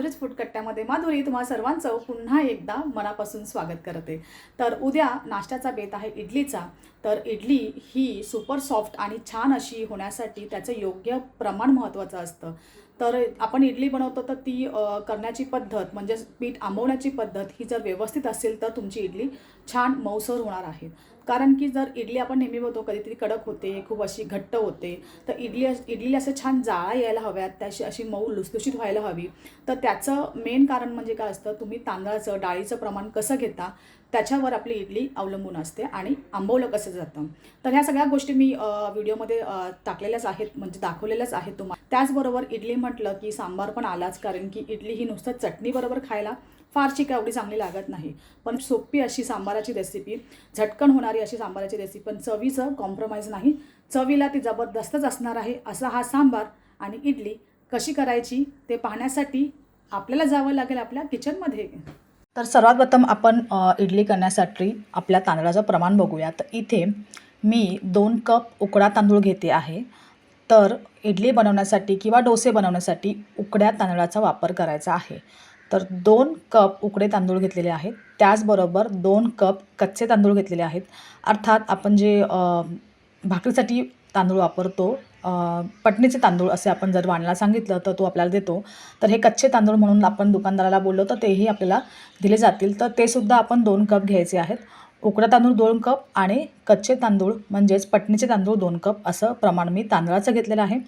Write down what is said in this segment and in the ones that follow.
माधुरीच फुटकट्ट्यामध्ये माधुरी तुम्हा सर्वांचं पुन्हा एकदा मनापासून स्वागत करते. तर उद्या नाश्त्याचा बेत आहे इडलीचा. तर इडली ही सुपर सॉफ्ट आणि छान अशी होण्यासाठी त्याचं योग्य प्रमाण महत्त्वाचं असतं. तर आपण इडली बनवतो तर ती करण्याची पद्धत म्हणजे पीठ आंबवण्याची पद्धत ही जर व्यवस्थित असेल तर तुमची इडली छान मऊसर होणार आहे. कारण की जर इडली आपण नेहमी बघतो कधीतरी कडक होते खूप अशी घट्ट होते तर इडली इडलीला असं छान जाळा यायला हव्यात त्याशी अशी मऊ लुसलुशीत व्हायला हवी. तर त्याचं मेन कारण म्हणजे काय असतं तुम्ही तांदळाचं डाळीचं प्रमाण कसं घेता त्याच्यावर आपली इडली अवलंबून असते आणि आंबवलं कसं जातं. तर ह्या सगळ्या गोष्टी मी व्हिडिओमध्ये टाकलेल्याच आहेत म्हणजे दाखवलेल्याच आहेत तुम्हाला त्याचबरोबर इडली म्हटलं की सांबार पण आलाच कारण की इडली ही नुसतं चटणीबरोबर खायला फारशी काय एवढी चांगली लागत नाही. पण सोपी अशी सांबाराची रेसिपी झटकन होणारी अशी सांबाराची रेसिपी पण चवीचं कॉम्प्रोमाइज नाही. चवीला ती जबरदस्तच असणार आहे असा हा सांबार आणि इडली कशी करायची ते पाहण्यासाठी आपल्याला जावं लागेल आपल्या किचनमध्ये तर सर्वात प्रथम आपण इडली करण्यासाठी आपल्या तांदळाचं प्रमाण बघूया तर इथे मी दोन कप उकडा तांदूळ घेते आहे. तर इडली बनवण्यासाठी किंवा डोसे बनवण्यासाठी उकड्या तांदळाचा वापर करायचा आहे. तर दोन कप उकडे तांदूळ घेतलेले आहेत. त्याचबरोबर दोन कप कच्चे तांदूळ घेतलेले आहेत. अर्थात आपण जे भाकरीसाठी तांदूळ वापरतो पटणीचे तांदूळ असे आपण जर वाणाला सांगितलं तर तो आपल्याला देतो. तर हे कच्चे तांदूळ म्हणून आपण दुकानदाराला बोललो तर तेही आपल्याला दिले जातील. तर ते सुद्धा आपण दोन कप घ्यायचे आहेत. उकडा तांदूळ दोन कप आणि कच्चे तांदूळ म्हणजेच पटणीचे तांदूळ दोन कप असं प्रमाण मी तांदळाचं घेतलेलं आहे.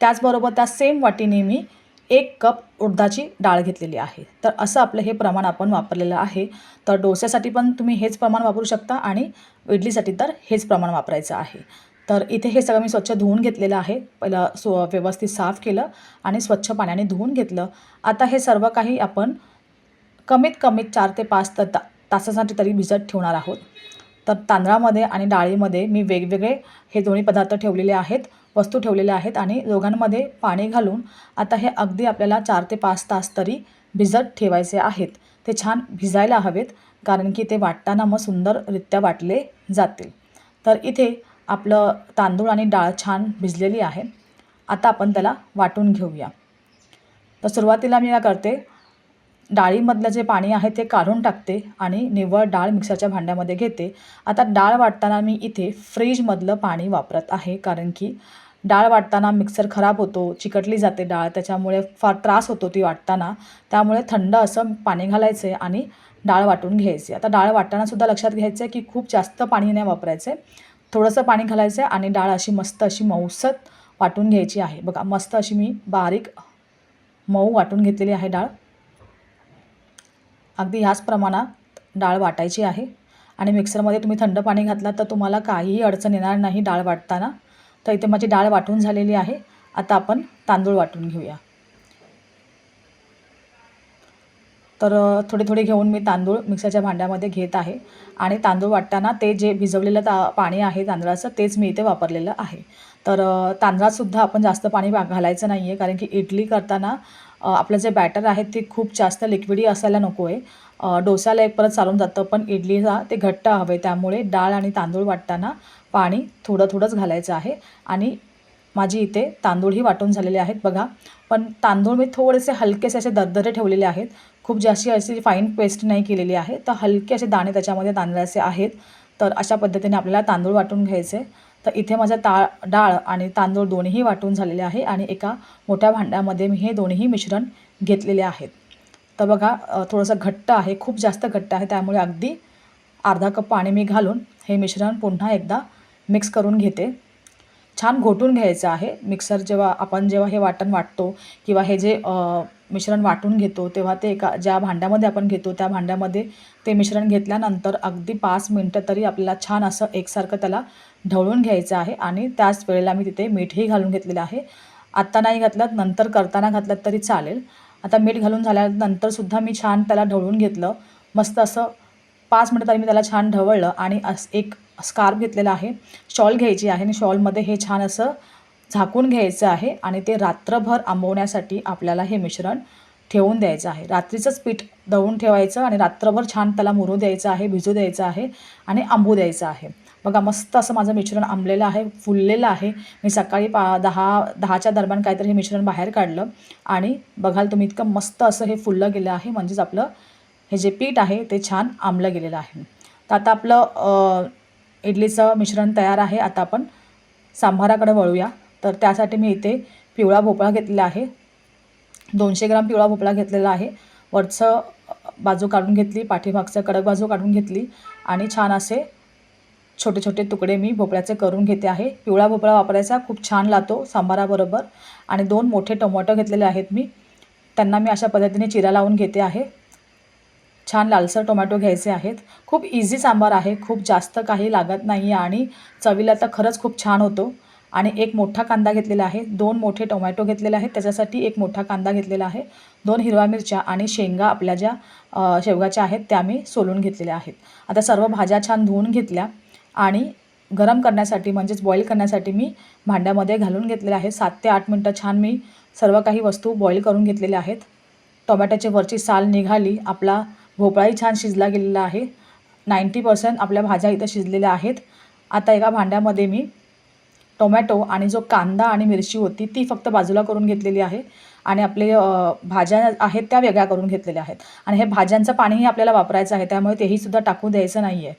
त्याचबरोबर त्या सेम वाटीने मी एक कप उडदाची डाळ घेतलेली आहे. तर असं आपलं हे प्रमाण आपण वापरलेलं आहे. तर डोस्यासाठी पण तुम्ही हेच प्रमाण वापरू शकता आणि इडलीसाठी तर हेच प्रमाण वापरायचं आहे. तर इथे हे सगळं मी स्वच्छ धुवून घेतलेलं आहे. पहिलं स्व व्यवस्थित साफ केलं आणि स्वच्छ पाण्याने धुवून घेतलं. आता हे सर्व काही आपण कमीत कमी चार ते पाच तर ता तासासाठी तरी भिजत ठेवणार आहोत. तर तांदळामध्ये आणि डाळीमध्ये मी वेगवेगळे हे दोन्ही पदार्थ ठेवलेले आहेत. वस्तू ठेवलेल्या आहेत आणि दोघांमध्ये पाणी घालून आता हे अगदी आपल्याला चार ते पाच तास तरी भिजत ठेवायचे आहेत. ते छान भिजायला हवेत कारण की ते वाटताना मग सुंदररित्या वाटले जातील. तर इथे आपलं तांदूळ आणि डाळ छान भिजलेली आहे. आता आपण त्याला वाटून घेऊया. तर सुरुवातीला मी काय करते डाळीमधलं जे पाणी आहे ते काढून टाकते आणि निव्वळ डाळ मिक्सरच्या भांड्यामध्ये घेते. आता डाळ वाटताना मी इथे फ्रीजमधलं पाणी वापरत आहे कारण की डाळ वाटताना मिक्सर खराब होतो चिकटली जाते डाळ त्याच्यामुळे फार त्रास होतो ती वाटताना. त्यामुळे थंड असं पाणी घालायचं आहे आणि डाळ वाटून घ्यायची. आता डाळ वाटतानासुद्धा लक्षात घ्यायचं आहे की खूप जास्त पाणी नाही वापरायचं. थोडंसं पाणी घालायचं आहे आणि डाळ अशी मस्त अशी मऊसत वाटून घ्यायची आहे. बघा मस्त अशी मी बारीक मऊ वाटून घेतलेली आहे डाळ. अगदी ह्याच प्रमाणात डाळ वाटायची आहे. आणि मिक्सरमध्ये तुम्ही थंड पाणी घातलं तर तुम्हाला काहीही अडचण येणार नाही डाळ वाटताना. तर इथे माझी डाळ वाटून झालेली आहे. आता आपण तांदूळ वाटून घेऊया. तर थोडे थोडे घेऊन मी तांदूळ मिक्सरच्या भांड्यामध्ये घेत आहे. आणि तांदूळ वाटताना ते जे भिजवलेलं ता पाणी आहे तांदळाचं तेच मी इथे वापरलेलं आहे. तर तांदळातसुद्धा आपण जास्त पाणी घालायचं नाही आहे कारण की इडली करताना आपलं जे बॅटर आहे ते खूप जास्त लिक्विडी असायला नको आहे डोसाला एक परत चालून जातं पण इडलीला ते घट्ट हवे. त्यामुळे डाळ आणि तांदूळ वाटताना पाणी थोडं थोडंच घालायचं आहे. आणि माझी इथे तांदूळही वाटून झालेले आहेत बघा. पण तांदूळ मी थोडेसे हलकेसे असे दरदरे ठेवलेले आहेत. खूप जास्ती अशी फाईन पेस्ट नाही केलेली आहे. तर हलके असे दाणे त्याच्यामध्ये तांदळाचे आहेत. तर अशा पद्धतीने आपल्याला तांदूळ वाटून घ्यायचे. तर इथे माझा ता डाळ आणि तांदूळ दोन्हीही वाटून झालेले आहे आणि एका मोठ्या भांड्यामध्ये मी हे दोन्ही मिश्रण घेतलेले आहेत. तर बघा थोडंसं घट्ट आहे खूप जास्त घट्ट आहे त्यामुळे अगदी अर्धा कप पाणी मी घालून हे मिश्रण पुन्हा एकदा मिक्स करून घेते. छान घोटून घ्यायचं आहे. मिक्सर जेव्हा आपण जेव्हा हे वाटण वाटतो किंवा हे जे मिश्रण वाटून घेतो तेव्हा ते एका ज्या भांड्यामध्ये आपण घेतो त्या भांड्यामध्ये ते मिश्रण घेतल्यानंतर अगदी पाच मिनटं तरी आपल्याला छान असं एकसारखं त्याला ढवळून घ्यायचं आहे आणि त्याच वेळेला मी तिथे मीठही घालून घेतलेलं आहे. आत्ता नाही घातलं नंतर करताना घातलं तरी चालेल. आता मीठ घालून झाल्यानंतरसुद्धा मी छान त्याला ढवळून घेतलं. मस्त असं पाच मिनटं तरी मी त्याला छान ढवळलं आणि अस एक स्कार्फ घेतलेला आहे. शॉल घ्यायची आहे आणि शॉलमध्ये हे छान असं झाकून घ्यायचं आहे आणि ते रात्रभर आंबवण्यासाठी आपल्याला हे मिश्रण ठेवून द्यायचं आहे. रात्रीचंच पीठ दळून ठेवायचं आणि रात्रभर छान त्याला मुरू द्यायचं आहे भिजू द्यायचं आहे आणि आंबू द्यायचं आहे. बघा मस्त असं माझं मिश्रण आंबलेलं आहे फुललेलं आहे. मी सकाळी पा दहा दहाच्या दरम्यान काहीतरी हे मिश्रण बाहेर काढलं आणि बघाल तुम्ही इतकं मस्त असं हे फुललं गेलं आहे. म्हणजेच आपलं हे जे पीठ आहे ते छान आंबलं गेलेलं आहे. तर आता आपलं इडलीचं मिश्रण तयार आहे. आता आपण सांभाराकडे वळूया. तर त्यासाठी मी इथे पिवळा भोपळा घेतलेला आहे. दोनशे ग्राम पिवळा भोपळा घेतलेला आहे. वरचं बाजू काढून घेतली पाठीमागचं कडक बाजू काढून घेतली आणि छान असे छोटे छोटे तुकडे मी भोपळ्याचे करून घेते आहे. पिवळा भोपळा वापरायचा खूप छान लागतो सांबाराबरोबर. आणि दोन मोठे टोमॅटो घेतलेले आहेत मी. त्यांना मी अशा पद्धतीने चिरा लावून घेते आहे. छान लालसर टोमॅटो घ्यायचे आहेत. खूप इझी सांबार आहे खूप जास्त काही लागत नाही आहे आणि चवीला तर खरंच खूप छान होतो. आणि एक मोठा कांदा घेतलेला आहे. दोन मोठे टोमॅटो घेतलेले आहेत. त्याच्यासाठी एक मोठा कांदा घेतलेला आहे. दोन हिरव्या मिरच्या आणि शेंगा आपल्या ज्या शेवगाच्या आहेत त्या मी सोलून घेतलेल्या आहेत. आता सर्व भाज्या छान धुवून घेतल्या. आणि गरम करण्यासाठी म्हणजेच बॉईल करण्यासाठी मी भांड्यामध्ये घालून घेतलेले आहे सात ते आठ मिनटं छान मी सर्व काही वस्तू बॉईल करून घेतलेल्या आहेत. टोमॅटोची वरची साल निघाली. आपला भोपळाही छान शिजला गेलेला आहे. नाईंटी पर्सेंट आपल्या भाज्या इथं शिजलेल्या आहेत. आता एका भांड्यामध्ये मी टोमॅटो आणि जो कांदा आणि मिरची होती ती फक्त बाजूला करून घेतलेली आहे आणि आपले भाज्या आहेत त्या वेगळ्या करून घेतलेल्या आहेत. आणि हे भाज्यांचं पाणीही आपल्याला वापरायचं आहे त्यामुळे तेही सुद्धा टाकू द्यायचं नाही आहे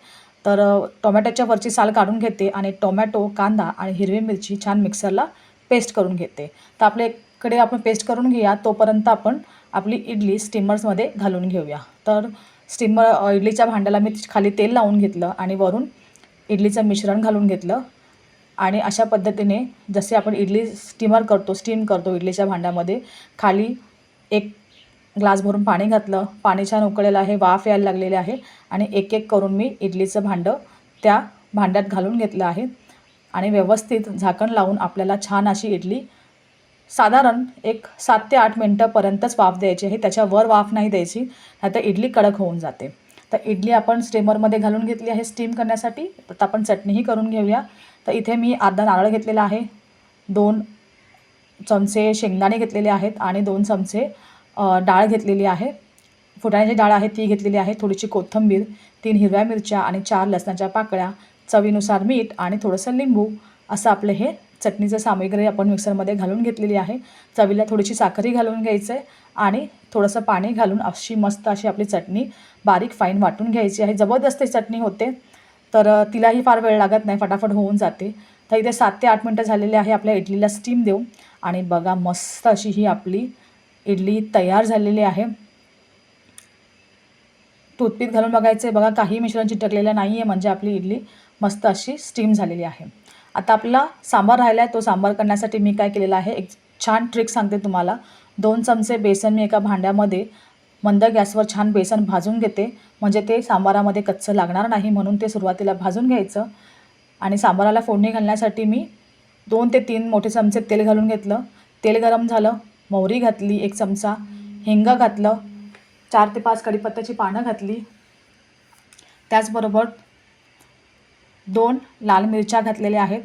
तर टोमॅटोच्या वरची साल काढून घेते आणि टोमॅटो कांदा आणि हिरवी मिरची छान मिक्सरला पेस्ट करून घेते. तर आपल्या इकडे आपण पेस्ट करून घेऊया. तोपर्यंत आपण आपली इडली स्टीमर्समध्ये घालून घेऊया. तर स्टीमर इडलीच्या भांड्याला मी खाली तेल लावून घेतलं आणि वरून इडलीचं मिश्रण घालून घेतलं. आणि अशा पद्धतीने जसे आपण इडली स्टीमर करतो स्टीम करतो इडलीच्या भांड्यामध्ये खाली एक ग्लास भरून पाणी घातलं. पाणी छान उकळलेलं आहे. वाफ यायला लागलेले आहे. आणि एक एक करून मी इडलीचं भांडं त्या भांड्यात घालून घेतलं आहे. आणि व्यवस्थित झाकण लावून आपल्याला छान अशी इडली साधारण एक सात ते आठ मिनटापर्यंतच वाफ द्यायची आहे. त्याच्यावर वाफ नाही द्यायची. नाहीतर इडली कडक होऊन जाते. तर इडली आपण स्टीमरमध्ये घालून घेतली आहे स्टीम करण्यासाठी. तर आपण चटणीही करून घेऊया. तर इथे मी अर्धा नारळ घेतलेला आहे. दोन चमचे शेंगदाणे घेतलेले आहेत आणि दोन चमचे डाळ घेतलेली आहे. फुटाण्याची डाळ आहे ती घेतलेली आहे. थोडीशी कोथिंबीर तीन हिरव्या मिरच्या आणि चार लसणाच्या पाकळ्या चवीनुसार मीठ आणि थोडंसं लिंबू असं आपलं हे चटणीचं सामग्री आपण मिक्सरमध्ये घालून घेतलेली आहे. चवीला थोडीशी साखरही घालून घ्यायचं आहे आणि थोडंसं पाणी घालून अशी मस्त अशी आपली चटणी बारीक फाईन वाटून घ्यायची आहे. जबरदस्त चटणी होते तर तिलाही फार वेळ लागत नाही फटाफट होऊन जाते. तर इथे सात ते आठ मिनटं झालेले आहे आपल्या इडलीला स्टीम देऊ आणि बघा मस्त अशी ही आपली इडली तयार झालेली आहे. टूथपीक घालून बघायचं आहे बघा काही मिश्रण चिटकलेलं नाही आहे म्हणजे आपली इडली मस्त अशी स्टीम झालेली आहे. आता आपला सांबार राहिला आहे तो सांबार करण्यासाठी मी काय केलेला आहे एक छान ट्रिक सांगते तुम्हाला. दोन चमचे बेसन मी एका भांड्यामध्ये मंद गॅसवर छान बेसन भाजून घेते. म्हणजे ते सांबारामध्ये कच्चं लागणार नाही म्हणून ते सुरुवातीला भाजून घ्यायचं. आणि सांबाराला फोडणी घालण्यासाठी मी दोन ते तीन मोठे चमचे तेल घालून घेतलं. तेल गरम झालं. मोहरी घातली एक चमचा हिंग घातलं चार ते पाच कढीपत्त्याची पानं घातली. त्याचबरोबर दोन लाल मिरच्या घातलेल्या आहेत.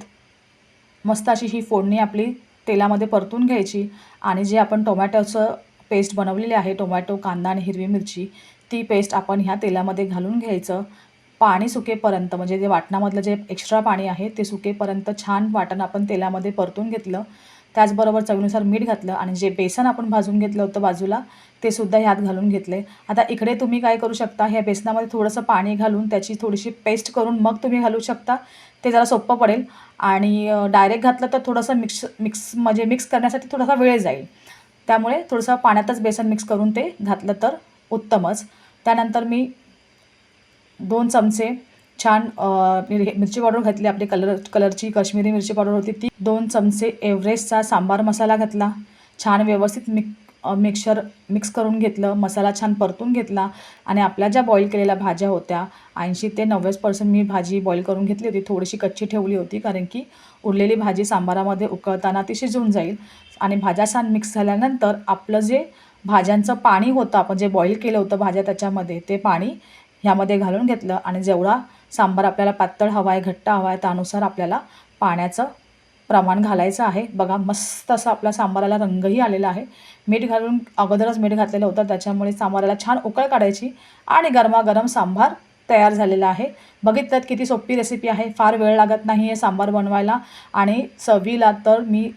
मस्त अशी ही फोडणी आपली तेलामध्ये परतून घ्यायची आणि जे आपण टोमॅटोचं पेस्ट बनवलेली आहे टोमॅटो कांदा आणि हिरवी मिरची ती पेस्ट आपण ह्या तेलामध्ये घालून घ्यायचं. पाणी सुकेपर्यंत म्हणजे जे वाटणामधलं जे एक्स्ट्रा पाणी आहे ते सुकेपर्यंत छान वाटण आपण तेलामध्ये परतून घेतलं. त्याचबरोबर चवीनुसार मीठ घातलं आणि जे बेसन आपण भाजून घेतलं होतं बाजूला ते सुद्धा ह्यात घालून घेतले. आता इकडे तुम्ही काय करू शकता? ह्या बेसनामध्ये थोडंसं पाणी घालून त्याची थोडीशी पेस्ट करून मग तुम्ही घालू शकता. ते जरा सोपं पडेल. आणि डायरेक्ट घातलं तर थोडंसं मिक्स मिक्स म्हणजे मिक्स करण्यासाठी थोडासा वेळ जाईल. त्यामुळे थोडंसं पाण्यातच बेसन मिक्स करून ते घातलं तर उत्तमच. त्यानंतर मी दोन चमचे छान मिरची पावडर घातली आपली कलर कलरची काश्मीरी मिरची पावडर होती ती. दोन चमचे एव्हरेस्टचा सांबार मसाला घातला. छान व्यवस्थित मिक मिक्सर मिक्स करून घेतलं. मसाला छान परतून घेतला आणि आपल्या ज्या बॉईल केलेल्या भाज्या होत्या ऐंशी ते नव्वद पर्सेंट मी भाजी बॉईल करून घेतली होती. थोडीशी कच्ची ठेवली होती कारण की उरलेली भाजी सांबारामध्ये उकळताना ती शिजून जाईल आणि भाज्या छान मिक्स झाल्यानंतर आपलं जे भाज्यांचं पाणी होतं आपण जे बॉईल केलं होतं भाज्या त्याच्यामध्ये ते पाणी ह्यामध्ये घालून घेतलं आणि जेवढा सांबार आपल्याला पातळ हवा आहे घट्ट हवा आहे त्यानुसार आपल्याला पाण्याचं प्रमाण घालायचं आहे. बघा मस्त असं आपला सांबाराला रंगही आलेला आहे. मीठ घालून अगोदरच मीठ घातलेलं होतं. त्याच्यामुळे सांबाराला छान उकळ काढायची आणि गरमागरम सांबार तयार झालेला आहे. बघितलं किती सोपी रेसिपी आहे. फार वेळ लागत नाही आहे सांबार बनवायला. आणि चवीला तर मी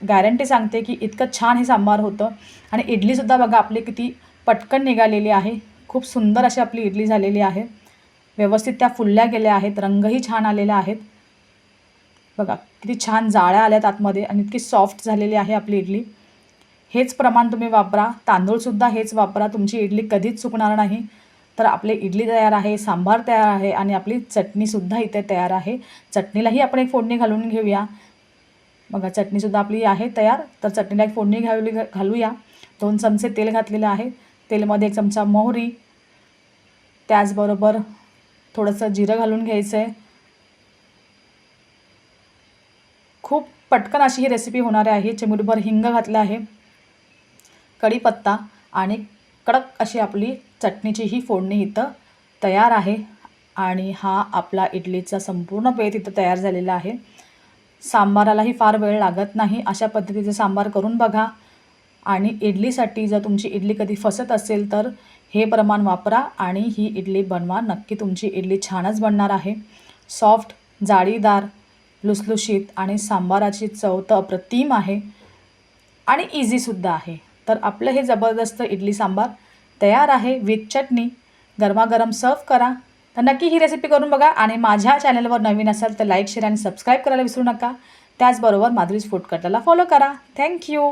गॅरंटी सांगते की इतकं छान हे सांबार होतं. आणि इडलीसुद्धा बघा आपली किती पटकन निघालेली आहे. खूप सुंदर अशी आपली इडली झालेली आहे. व्यवस्थित त्या फुलल्या गेल्या आहेत रंगही छान आलेले आहेत. बघा किती छान जाळ्या आल्यात आतमध्ये आणि इतकी सॉफ्ट झालेली आहे आपली इडली. हेच प्रमाण तुम्ही वापरा. तांदूळसुद्धा हेच वापरा. तुमची इडली कधीच चुकणार नाही. तर आपली इडली तयार आहे सांबार तयार आहे आणि आपली चटणीसुद्धा इथे तयार आहे. चटणीलाही आपण एक फोडणी घालून घेऊया. बघा चटणीसुद्धा आपली आहे तयार. तर चटणीला एक फोडणी घालू घालूया. दोन चमचे तेल घातलेलं आहे. तेलमध्ये एक चमचा मोहरी. त्याचबरोबर थोडंसं जिरं घालून घ्यायचं आहे खूप पटकन अशी ही रेसिपी होणार आहे. चिमूटभर हिंग घातलं आहे. कढीपत्ता आणि कडक अशी आपली चटणीची ही फोडणी इथं तयार आहे. आणि हा आपला इडलीचा संपूर्ण पेत इथं तयार झालेला आहे. सांबारालाही फार वेळ लागत नाही. अशा पद्धतीचे सांबार करून बघा. आणि इडलीसाठी जर तुमची इडली कधी फसत असेल तर हे प्रमाण वापरा आणि ही इडली बनवा. नक्की तुमची इडली छानच बनणार आहे. सॉफ्ट जाळीदार लुसलुशीत आणि सांबाराची चव तर अप्रतिम आहे आणि इझीसुद्धा आहे. तर आपलं हे जबरदस्त इडली सांबार तयार आहे विथ चटणी. गरमागरम सर्व करा. तर नक्की ही रेसिपी करून बघा आणि माझ्या चॅनलवर नवीन असाल तर लाईक शेअर आणि सबस्क्राईब करायला विसरू नका. त्याचबरोबर माधुरीज फूड कटला फॉलो करा. Thank you